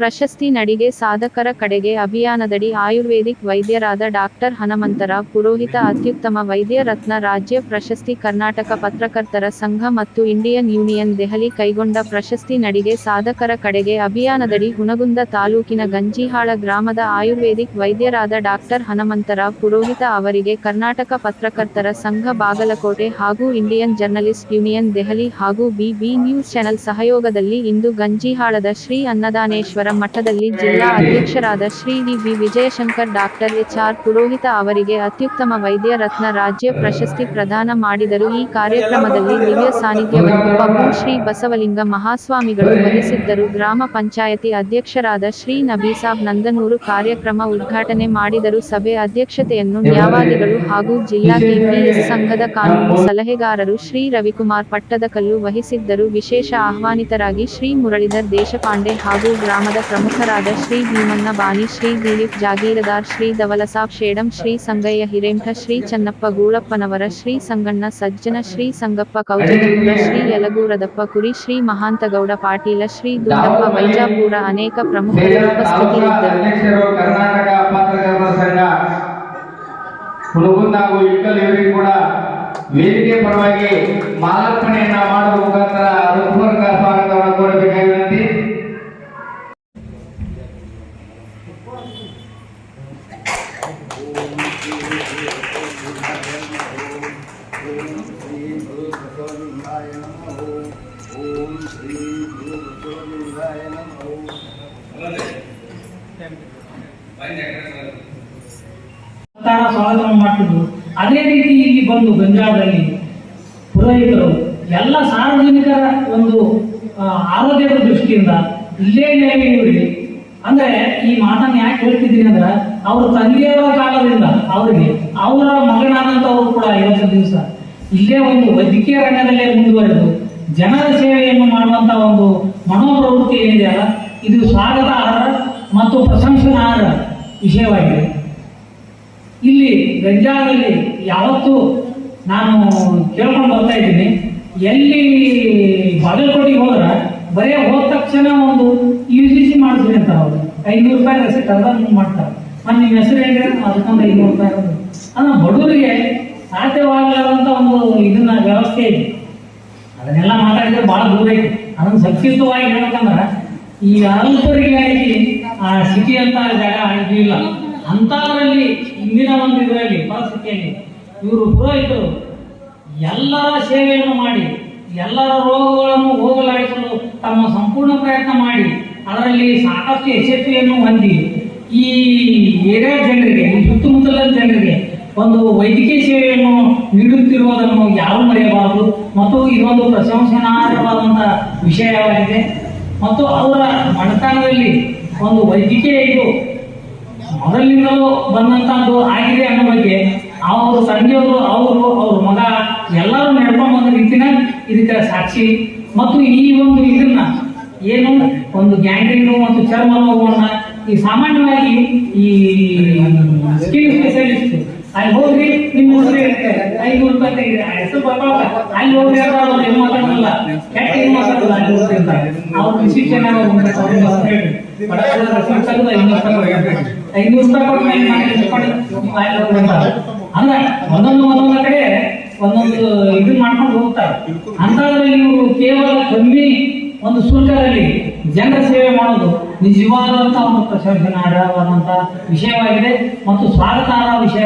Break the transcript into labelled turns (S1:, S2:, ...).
S1: ಪ್ರಶಸ್ತಿ ನಡಿಗೆ ಸಾಧಕರ ಕಡೆಗೆ ಅಭಿಯಾನದಡಿ ಆಯುರ್ವೇದಿಕ್ ವೈದ್ಯರಾದ ಡಾಕ್ಟರ್ ಹನುಮಂತರಾವ್, ಪುರೋಹಿತ ಅತ್ಯುತ್ತಮ ವೈದ್ಯ ರತ್ನ ರಾಜ್ಯ ಪ್ರಶಸ್ತಿ ಕರ್ನಾಟಕ ಪತ್ರಕರ್ತರ ಸಂಘ ಮತ್ತು ಇಂಡಿಯನ್ ಯೂನಿಯನ್ ದೆಹಲಿ ಕೈಗೊಂಡ ಪ್ರಶಸ್ತಿ ನಡಿಗೆ ಸಾಧಕರ ಕಡೆಗೆ ಅಭಿಯಾನದಡಿ ಹುನಗುಂದ ತಾಲೂಕಿನ ಗಂಜಿಹಾಳ ಗ್ರಾಮದ ಆಯುರ್ವೇದಿಕ್ ವೈದ್ಯರಾದ ಡಾಕ್ಟರ್ ಹನುಮಂತರಾವ್, ಪುರೋಹಿತ ಅವರಿಗೆ ಕರ್ನಾಟಕ ಪತ್ರಕರ್ತರ ಸಂಘ ಬಾಗಲಕೋಟೆ ಹಾಗೂ ಇಂಡಿಯನ್ ಜರ್ನಲಿಸ್ಟ್ ಯೂನಿಯನ್ ದೆಹಲಿ ಹಾಗೂ ಬಿಬಿ ನ್ಯೂಸ್ ಚಾನೆಲ್ ಸಹಯೋಗದಲ್ಲಿ ಇಂದು ಗಂಜಿಹಾಳದ ಶ್ರೀ ಅನ್ನದಾನೇಶ್ವರ ಮಠದಲ್ಲಿ ಜಿಲ್ಲಾ ಅಧ್ಯಕ್ಷರಾದ Shri D B Vijayashankar doctor H R Purohit ಅವರಿಗೆ ಅತ್ಯುತ್ತಮ ವೈದ್ಯ ರತ್ನ ರಾಜ್ಯ ಪ್ರಶಸ್ತಿ ಪ್ರದಾನ ಮಾಡಿದರು. ಈ ಕಾರ್ಯಕ್ರಮದಲ್ಲಿ ದಿವ್ಯ ಸಾನ್ನಿಧ್ಯವನ್ನು ಪಪ್ಪು ಶ್ರೀ ಬಸವಲಿಂಗ ಮಹಾಸ್ವಾಮಿಗಳು ವಹಿಸಿದ್ದರು. ಗ್ರಾಮ ಪಂಚಾಯತಿ ಅಧ್ಯಕ್ಷರಾದ ಶ್ರೀ ನಬೀಸಾಬ್ ನಂದನೂರು ಕಾರ್ಯಕ್ರಮ ಉದ್ಘಾಟನೆ ಮಾಡಿದರು. ಸಭೆ ಅಧ್ಯಕ್ಷತೆಯನ್ನು ನ್ಯಾಯಾಧಿಗಳು ಹಾಗೂ ಜಿಲ್ಲಾ ಕೆಪಿಎಸ್ ಸಂಘದ ಕಾನೂನು ಸಲಹೆಗಾರರು ಶ್ರೀ ರವಿಕುಮಾರ್ ಪಟ್ಟದಕಲ್ಲು ವಹಿಸಿದ್ದರು. ವಿಶೇಷ ಆಹ್ವಾನಿತರಾಗಿ ಶ್ರೀ ಮುರಳೀಧರ್ ದೇಶಪಾಂಡೆ ಹಾಗೂ ಗ್ರಾಮದ ಪ್ರಮುಖರಾದ ಶ್ರೀ ಭೀಮಣ್ಣ ಬಾನಿ ಶ್ರೀ ದಿಲೀಪ್ ಜಾಗೀರದಾರ್, ಶ್ರೀ ಧವಲಸಾಬ್ ಶೇಡಂ, ಶ್ರೀ ಸಂಗಯ್ಯ ಹಿರೇಂಠ, ಶ್ರೀ ಚನ್ನಪ್ಪ ಗೂಳಪ್ಪನವರ, ಶ್ರೀ ಸಂಗಣ್ಣ ಸಜ್ಜನ, ಶ್ರೀ ಸಂಗಪ್ಪ ಕೌಜಲಪುರ ಶ್ರೀ ಯಲಗೂರದಪ್ಪ ಕುರಿ, ಶ್ರೀ ಮಹಾಂತಗೌಡ ಪಾಟೀಲ, ಶ್ರೀ ದುಂಡಪ್ಪ ವೈಜಾಪುರ ಅನೇಕ ಪ್ರಮುಖರು ಉಪಸ್ಥಿತರಿದ್ದರು.
S2: ಸ್ವಾಗತ ಮಾಡ್ತಿದ್ರು ಅದೇ ರೀತಿ ಇಲ್ಲಿ ಬಂದು ಗಂಜಾದಲ್ಲಿ ಪುರೋಹಿತರು ಎಲ್ಲ ಸಾರ್ವಜನಿಕರ ಒಂದು ಆರೋಗ್ಯದ ದೃಷ್ಟಿಯಿಂದ ಇಲ್ಲೇ ನೆಲೆಯೂರಿ ಅಂದ್ರೆ ಈ ಮಾತನ್ನ ಯಾಕೆ ಹೇಳ್ತಿದ್ದೀನಿ ಅಂದ್ರೆ ಅವ್ರ ತಂದೆಯವರ ಕಾಲದಿಂದ, ಅವರಿಗೆ ಅವರ ಮಗನಾದಂಥವ್ರು ಕೂಡ ಇವತ್ತು ದಿವಸ, ಇಲ್ಲೇ ಒಂದು ವೈದ್ಯಕೀಯ ರಂಗದಲ್ಲೇ ಮುಂದುವರೆದು ಜನರ ಸೇವೆಯನ್ನು ಮಾಡುವಂತ ಒಂದು ಮನೋಪ್ರವೃತ್ತಿ ಏನಿದೆಯಲ್ಲ ಇದು ಸ್ವಾಗತಾರ್ಹ ಮತ್ತು ಪ್ರಶಂಸನಾರ್ಹ ವಿಷಯವಾಗಿದೆ. ಇಲ್ಲಿ ಗಂಜಾದಲ್ಲಿ ಯಾವತ್ತು ನಾನು ಕೇಳ್ಕೊಂಡು ಬರ್ತಾ ಇದ್ದೀನಿ, ಎಲ್ಲಿ ಬಾಗಲಕೋಟೆಗೆ ಹೋದ್ರೆ ಬರೇ ಹೋದ ತಕ್ಷಣ ಒಂದು ಐನೂರು ರೂಪಾಯಿ ಮಾಡ್ತಾರೆ. ಮತ್ತೆ ನಿಮ್ಮ ಹೆಸರು ಹೇಳಿದ್ರೆ ಅದಕ್ಕೊಂದು ಐನೂರು ರೂಪಾಯಿ ಅಂದ್ರೆ ಬಡವರಿಗೆ ಸಾಧ್ಯವಾಗಲಾರಂತ ಒಂದು ಇದನ್ನ ವ್ಯವಸ್ಥೆ ಇದೆ. ಅದನ್ನೆಲ್ಲ ಮಾತಾಡಿದ್ರೆ ಬಹಳ ದೂರ ಐತಿ. ಅದನ್ನ ಸಂಕ್ಷಿಪ್ತವಾಗಿ ಹೇಳ್ಬೇಕಂದ್ರೆ, ಈ ಅಲ್ಪರಿಗಾಗಿ ಆ ಸಿಟಿ ಅಂತ ಜಾಗ ಆಗಿಲ್ಲ ಅಂತವರಲ್ಲಿ ಇಂದಿನ ಒಂದು ಇದರಲ್ಲಿ, ಪರಿಸ್ಥಿತಿಯಲ್ಲಿ ಇವರು ಪುರೋಹಿತರು ಎಲ್ಲರ ಸೇವೆಯನ್ನು ಮಾಡಿ, ಎಲ್ಲರ ರೋಗಗಳನ್ನು ಹೋಗಲಾಡಿಸಲು ತಮ್ಮ ಸಂಪೂರ್ಣ ಪ್ರಯತ್ನ ಮಾಡಿ ಅದರಲ್ಲಿ ಸಾಕಷ್ಟು ಯಶಸ್ವಿಯನ್ನು ಹೊಂದಿ ಈ ಏರಿಯಾ ಜನರಿಗೆ, ಈ ಸುತ್ತಮುತ್ತಲಿನ ಜನರಿಗೆ ಒಂದು ವೈದ್ಯಕೀಯ ಸೇವೆಯನ್ನು ನೀಡುತ್ತಿರುವುದನ್ನು ಯಾರು ಮರೆಯಬಾರದು. ಮತ್ತು ಇದೊಂದು ಪ್ರಶಂಸನಾರ್ಹವಾದಂತಹ ವಿಷಯವಾಗಿದೆ. ಮತ್ತು ಅವರ ಬಡತನದಲ್ಲಿ ಒಂದು ವೈದ್ಯಕೀಯ ಇದು ಮೊದಲಿನಿಂದಲೂ ಬಂದಂತಹದ್ದು ಆಗಿದೆ ಅನ್ನೋ ಬಗ್ಗೆ ಅವರು ತಂದೆಯವರು ಅವರು, ಅವ್ರ ಮಗ ಎಲ್ಲರೂ ನಡ್ಕೊಂಡು ಬಂದ ರೀತಿನ ಇದಕ್ಕೆ ಸಾಕ್ಷಿ. ಮತ್ತು ಈ ಒಂದು ಇದನ್ನ ಏನು? ಒಂದು ಗ್ಯಾಂಗ್ರೀನು ಒಂದು ಚರ್ಮ ಈ ಸಾಮಾನ್ಯವಾಗಿ ಈ ಸ್ಕಿನ್ ಸ್ಪೆಷಲಿಸ್ಟ್ ಅಲ್ಲಿ ಹೋಗ್ರಿ ನಿಮ್ಮ ಹೆಸರು ಹೇಳ್ತಾರೆ. ಐನೂರು ಹೆಸರು ಅಂದ್ರೆ ಅಂತ. ಅಂತ ಒಂದೊಂದು ಒಂದೊಂದು ಕಡೆ ಒಂದೊಂದು ಇದನ್ನ ಮಾಡ್ಕೊಂಡು ಹೋಗ್ತಾರೆ. ಅಂತದ್ರಲ್ಲಿ ಇವರು ಕೇವಲ ಕಮ್ಮಿ ಒಂದು ಸೂಚನೆಯಲ್ಲಿ ಜನರ ಸೇವೆ ಮಾಡೋದು ನಿಜವಾದಂತಹ ಒಂದು ಪ್ರಶಂಸನಾರ್ಹವಾದಂತಹ ವಿಷಯವಾಗಿದೆ ಮತ್ತು ಸ್ವಾಗತಾರ್ಹ ವಿಷಯ